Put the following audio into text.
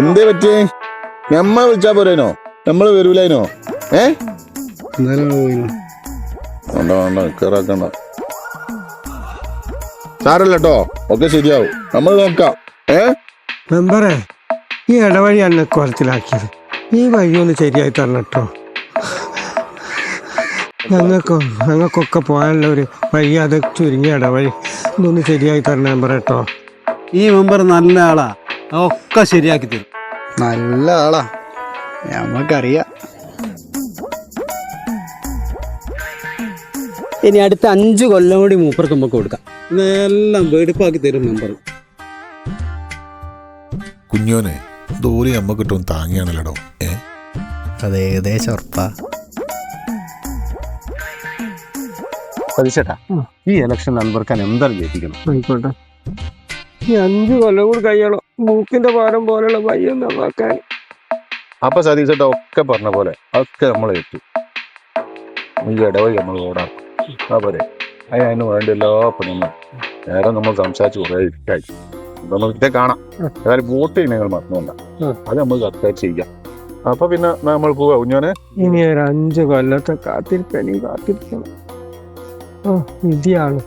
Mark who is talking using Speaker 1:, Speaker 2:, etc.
Speaker 1: എന്തേ പറ്റിയേ? ഞമ്മ വിളിച്ചാ പോരേനോ? നമ്മൾ വരൂലേനോ ഏ?
Speaker 2: സാരല്ലോ പോയിനു.
Speaker 1: വേണ്ട വേണ്ട കേറാക്കണ്ട. സാരല്ല കേട്ടോ ഒക്കെ ശരിയാവും. നമ്മൾ നോക്കാം. ഏ?
Speaker 3: മെമ്പറേ ഈ ഇടവഴി എന്നെ കുറച്ചിലാക്കിയത് ഈ വഴി ഒന്ന് ശരിയായി തരണം കേട്ടോ ഞങ്ങൾക്ക് ഞങ്ങൾക്കൊക്കെ പോകാനുള്ള ഒരു വഴി അത് ചുരുങ്ങിയ ഇടവഴി. ഇതൊന്ന് ശരിയായി തരണം മെമ്പർ കേട്ടോ
Speaker 2: ഈ മെമ്പർ നല്ല ആളാ. ഒക്കെ ശരിയാക്കി തരും.
Speaker 4: നല്ല ആളാ. ഞമ്മക്കറിയാം.
Speaker 5: ഇനി അടുത്ത അഞ്ച് കൊല്ലം കൂടി മൂപ്പർക്ക് നമുക്ക് കൊടുക്കാം.
Speaker 2: ഇതെല്ലാം വെടിപ്പാക്കി തരും മെമ്പർ.
Speaker 6: കുഞ്ഞോനെ ദൂരെ അമ്മ കിട്ടും താങ്ങിയാണല്ലോ ഏ?
Speaker 4: അത് ഏകദേശം ഉറപ്പാ.
Speaker 2: പതിച്ചേട്ടാ ഈ ഇലക്ഷൻ നമ്പർക്കാൻ എന്തായാലും ജയിപ്പിക്കണം?
Speaker 3: ആയിക്കോട്ടെ. ഈ അഞ്ച് കൊല്ലം കൂടി കഴിയണം. മൂക്കിന്റെ ഭാരം പോലെയുള്ള വഴി നന്നാക്കാൻ അപ്പൊ
Speaker 1: അപ്പൊ ചേട്ടാ ഒക്കെ പറഞ്ഞ പോലെ അതൊക്കെ നമ്മൾ എത്തി ഈ ഇടവഴി നമ്മൾ ഓടാം. ആ പോലെ അതിന് വേണ്ട എല്ലാ പണിയും നേരെ നമ്മൾ സംസാരിച്ച് കുറേ ഇരിക്കായി. അപ്പൊ നമുക്ക് കാണാം. ഏതായാലും വോട്ട് ചെയ്യുന്ന നിങ്ങൾ മറന്നുകൊണ്ട അത് നമ്മൾ കറക്റ്റായിട്ട് ചെയ്യാം. അപ്പൊ പിന്നെ നമ്മൾ പോവാ കുഞ്ഞോനെ
Speaker 3: ഇനി ഒരു അഞ്ച് കൊല്ലത്തെ കാത്തിരിക്കാൻ കാത്തിരിക്കണം. ഓ വിധിയാണ്.